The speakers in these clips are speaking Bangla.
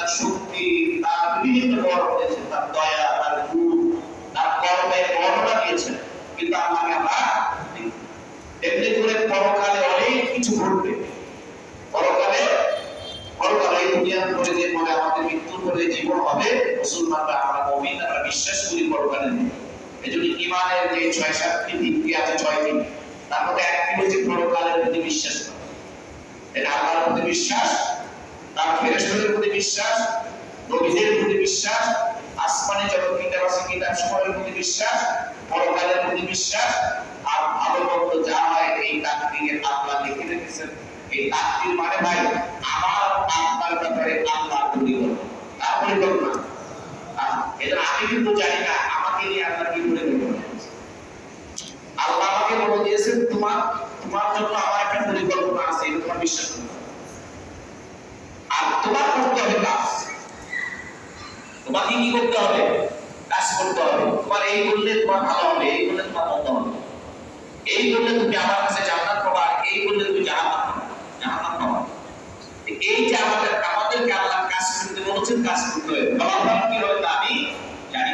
তার শক্তি, তার বিভিন্ন বড় দিয়েছেন তার দয়া, তার গুণ, তার কর্মে বর্ণনা দিয়েছেন। কিন্তু আমাকে আমরা। এমনি করে পরকালে অনেক কিছু ঘটবে। পরকালে পরকালে দুনিয়ার পরে যে পরে আমাদের মৃত্যুর পরে জীবন হবে, মুসলমানরা, আমরা মমিন, আমরা বিশ্বাস করি পরকালে এই জন্য ইমানের যে ছয় সাতটি ভিত্তি আছে ছয়টি তার মধ্যে একটি হচ্ছে পরকালের প্রতি বিশ্বাস করা। এটা আল্লাহর প্রতি বিশ্বাস তার প্রতি বিশ্বাস নবীদের প্রতি বিশ্বাস, আসমানে যত কিতাব আছে, কিতাব প্রতি বিশ্বাস, পরকালের প্রতি বিশ্বাস, আর ভালো মন্দ যা হয়, এই রেখেছেন। এই মানে ভাই, আমার ব্যাপারে তার পরিকল্পনা এটা আমি কিন্তু জানি না, আমাকে নিয়ে কি। আল্লাহ আমাকে বলে দিয়েছেন, তোমার তোমার জন্য আমার একটা পরিকল্পনা আছে তোমার বিশ্বাস করো আর তোমার করতে হবে কাজ। তোমাকে কি করতে হবে? কাজ করতে হবে। তোমার এই করলে তোমার ভালো হবে, এই তোমার মন্দ হবে। এই তুমি আমার কাছে পাবা এই তুমি পাবা এই যে আমাদের আমাদেরকে আল্লাহ কাজ করতে বলেছেন, কাজ করতে হবে। ফলাফল কি আমি জানি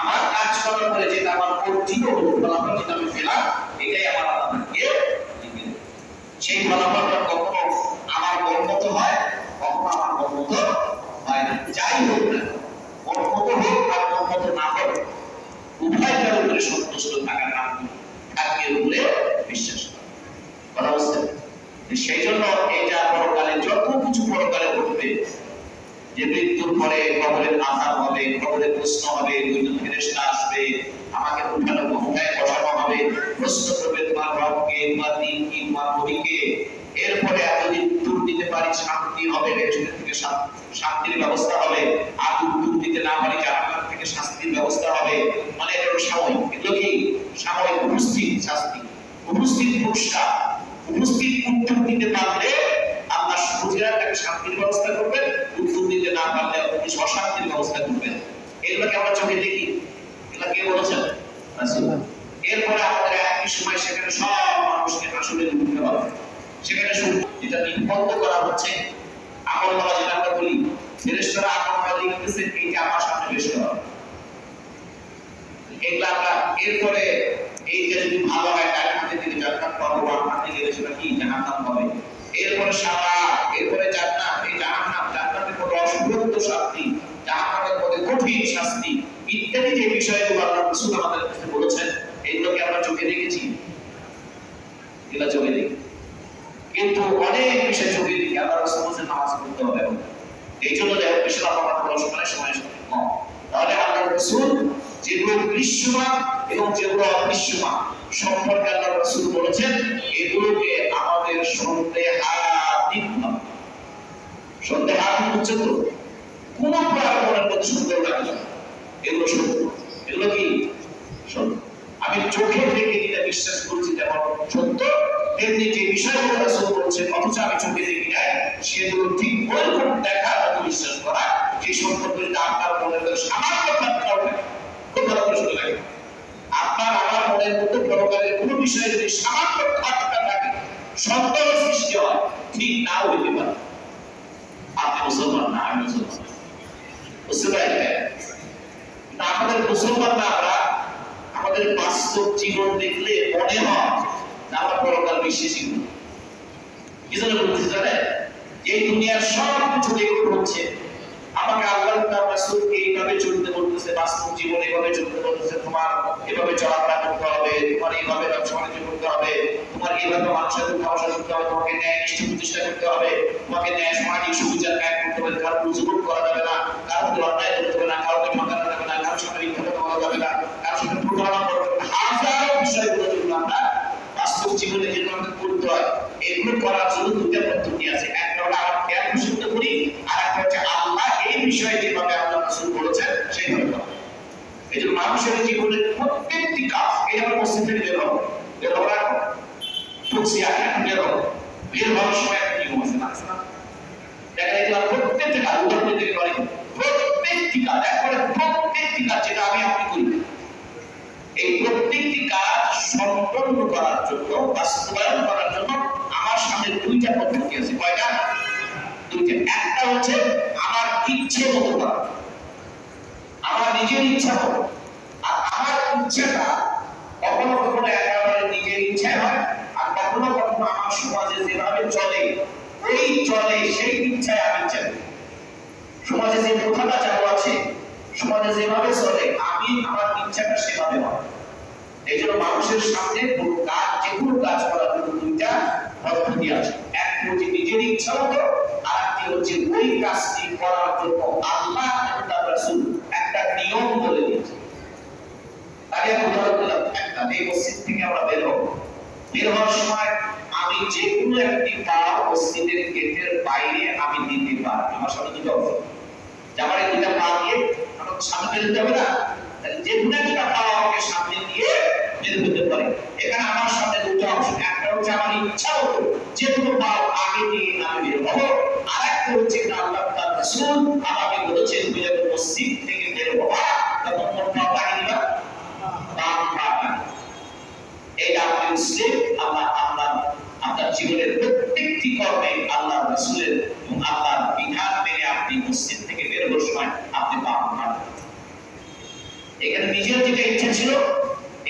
আমার কাজ করার পরে যেটা আমার যেটা আমি পেলাম, এটাই আমার আল্লাহকে। সেই ফলাফলটা কখনো আমার মনমতো হয় কখনো আমার মনমতো হয় না যাই হোক না মনমতো হোক আর মনমতো না হোক উভয়টার উপরে সন্তুষ্ট থাকার নাম থাকের উপরে বিশ্বাস করা? সেই জন্য এটা পরকালে, যত কিছু পরকালে ঘটবে, যে মৃত্যুর পরে কবরের আজাব হবে, কবরের প্রশ্ন হবে দুইজন ফেরেশতা আসবে, আমাকে উঠানো ক্ষমতায় বসানো হবে, প্রশ্ন করবে তোমার রবকে, তোমার দিন কি তোমার নবীকে। এরপরে পারি, শান্তি হবে ফেরেশতা থেকে শান্তির ব্যবস্থা হবে। আর উত্তর দিতে না পারি জাহান্নাম থেকে শাস্তির ব্যবস্থা হবে এটা সাময়িক। এগুলো কি? সাময়িক উপস্থিত শাস্তি। উপস্থিত পুরস্কার উপস্থিত উত্তর দিতে পারলে শান্তির ব্যবস্থা করবেন উত্তর দিতে না পারলে অশান্তির ব্যবস্থা করবেন। এগুলোকে আমরা চোখে দেখি। এগুলো কে বলেছেন। এরপরে আমাদের একই সময় সেখানে সব মানুষকে আসলে সেখানে শুধু যেটা নিবন্ধ করা হচ্ছে আমল নামা যেটা আমরা বলি, ফেরেশতারা আমল নামা লিখতেছে, এইটা আমার সামনে বেশ করা। এগুলা আমরা এরপরে এই যে যদি ভালো হয় তার হাতে দিলে জান্নাত পাবো বাম হাতে দিলে সেটা কি? জাহান্নাম হবে। এরপরে সারা, এরপরে জান্নাত, এই জাহান্নাম, জান্নাতের মধ্যে অসুরত্ব শাস্তি, জাহান্নামের মধ্যে কঠিন শাস্তি, ইত্যাদি যে বিষয়গুলো আল্লাহ রাসূল আমাদের কাছে বলেছেন, এগুলোকে আমরা চোখে দেখেছি। এগুলো চোখে কিন্তু অনেক বিষয় চোখে দেখি আল্লাহ বলেছেন, নামাজ পড়তে হবে এই জন্য দেখো বিশাল আমার পড়াশোনায় সময় কম। তাহলে আল্লাহ রাসূল যেগুলো দৃশ্যমান এবং যেগুলো অদৃশ্যমান সম্পর্কে আল্লাহ রাসূল বলেছেন, এগুলোকে আমাদের সন্দেহাতীত ভাবে সন্দেহাতীত হচ্ছে তো? কোন প্রকার মনের মধ্যে সন্দেহ লাগে না এগুলো সত্য। এগুলো কি? সত্য। আমি চোখে দেখে যেটা বিশ্বাস করছি যেমন সত্য তেমনি যে বিষয়গুলো অথচ আমি চোখে দেখি না সেগুলো ঠিক মতো বিশ্বাস করা সম্পর্কে আপনার মনের মধ্যে সামান্য খুব ভালো করে শুনে লাগে আপনার আমার মনের মধ্যে প্রকারের কোনো বিষয়ে যদি সামান্য থাকে সৃষ্টি হয়, ঠিক হইতে পারে। আপনি মুসলমান না, আমি মুসলমান। বুঝতে আমাদের মুসলমান না আমরা আমাদের বাস্তব জীবন দেখলে মনে হয় আমরা পরকাল বিশ্বাসী কি জন্য বলতেছি জানেন? এই দুনিয়ার সব দেখতে হচ্ছে, আমাকে আল্লাহ তাআলা রাসূলকে এইভাবে চলতে বলতেছে, বাস্তব জীবনে এইভাবে চলতে বলতেছে, তোমার এভাবে চলাফেরা করতে হবে, তোমার এইভাবে ব্যবসা করতে হবে, তোমার এইভাবে মানুষের সাথে ভাষা করতে হবে, তোমাকে ন্যায় নিষ্ঠ প্রতিষ্ঠা করতে হবে, তোমাকে ন্যায় সামাজিক সুবিচার কায়েম করতে হবে কারও রুজুগুট করা যাবে না কারও প্রতি অন্যায় করতে জীবনে যেগুলো আমাদের করতে হয় এগুলো করার জন্য দুইটা পদ্ধতি আছে। একটা হলো জ্ঞান বিশুদ্ধ করি, আর একটা হচ্ছে আল্লাহ এই বিষয়ে যেভাবে আল্লাহ রাসূল সেইভাবে করা। এই জন্য মানুষের প্রত্যেকটি কাজ, এই আমরা মসজিদ থেকে বের হব। বের এখন? আগে এখন বের হব। বের হওয়ার সময় একটা নিয়ম আছে? না আছে না? প্রত্যেকটি কাজ, উদাহরণ দিতে পারি। প্রত্যেকটি কাজ, একবারে প্রত্যেকটি কাজ যেটা আমি আপনি করি। এই প্রত্যেকটি কাজ করার জন্য বাস্তবায়ন করার জন্য আমার সামনে দুইটা পদ্ধতি আছে। কয়টা? দুইটা। একটা হচ্ছে আমার ইচ্ছে মতো করা। আমার নিজের ইচ্ছা মতো। আর আমার ইচ্ছাটা কখনো কখনো একেবারে নিজের ইচ্ছায় হয়, আর কখনো কখনো আমার সমাজে যেভাবে চলে, ওই চলে সেই ইচ্ছায় আমি চলি সমাজে যে প্রথাটা চালু আছে, সমাজে যেভাবে চলে, আমি আমার ইচ্ছাটা সেভাবে হয়। এই জন্য মানুষের সামনে কোনো কাজ, যে কোনো কাজ করার জন্য দুইটা পদ্ধতি আছে একটি হচ্ছে নিজের ইচ্ছা মতো, আর একটি হচ্ছে ওই কাজটি করার জন্য আল্লাহ তার রাসূল একটা নিয়ম বলে দিয়েছে দিলাম একটা, এই মসজিদ থেকে আমরা বের হব। বের হওয়ার সময় আমি যে কোনো একটি মসজিদের গেটের বাইরে আমি দিতে পারি। আমার সামনে দুটো অপশন। দুটা পা দিয়ে, আমার সামনে হতে হবে না যে কোনো একটা দিয়ে পারে এখানে আমার সামনে দুটো অপশন একটা হচ্ছে আমার ইচ্ছা মতো যে কোনো পা আগে দিয়ে আমি বের হব আর একটা হচ্ছে আল্লাহ তার আমাকে বলেছেন, তুমি যখন মসজিদ থেকে বের তখন এটা আপনি মুসলিম আল্লাহ আল্লাহ, আপনার জীবনের প্রত্যেকটি কর্মে আল্লাহ এবং আল্লাহর বিধান মেনে আপনি মসজিদ থেকে বের হওয়ার সময় আপনি এখানে নিজের যেটা ইচ্ছা ছিল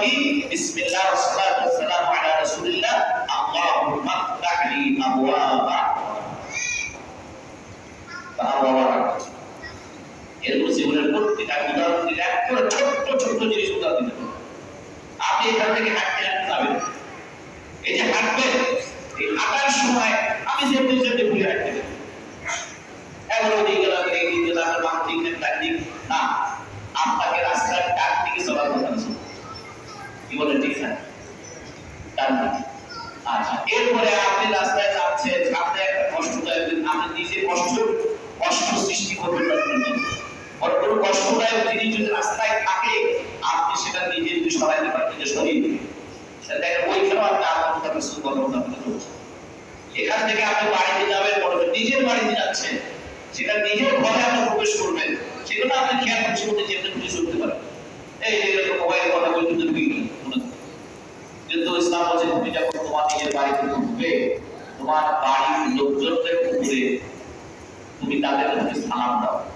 মুখে বলবা কি বিসমিল্লাহ ওয়াসসালাতু ওয়াসসালামু আলা রাসূলিল্লাহ আল্লাহুম্মা ফতাহলি আবওয়াবা আবওয়াবা এরকম জীবনের ছোট্ট ছোট্ট জিনিস উদাহরণ আপনি এখান থেকে যদি রাস্তায় থাকে, আপনি সেটা নিজে যদি সরাই দিতে পারেন, নিজে সরিয়ে দেখেন ওইখানেও আপনি আত্মহত্যা এখান থেকে আপনি বাড়িতে যাবেন নিজের বাড়িতে যাচ্ছেন, সেটা নিজের ঘরে আপনি প্রবেশ করবেন, সেগুলো আপনি খেয়াল মধ্যে যে পুলিশ করতে পারেন। এই যে এরকম মোবাইলের কথা কি কিন্তু ইসলাম বলছে, তুমি যখন তোমার নিজের বাড়িতে ঢুকবে, তোমার বাড়ির লোকজনদের উপরে তুমি তাদের সালাম দাও।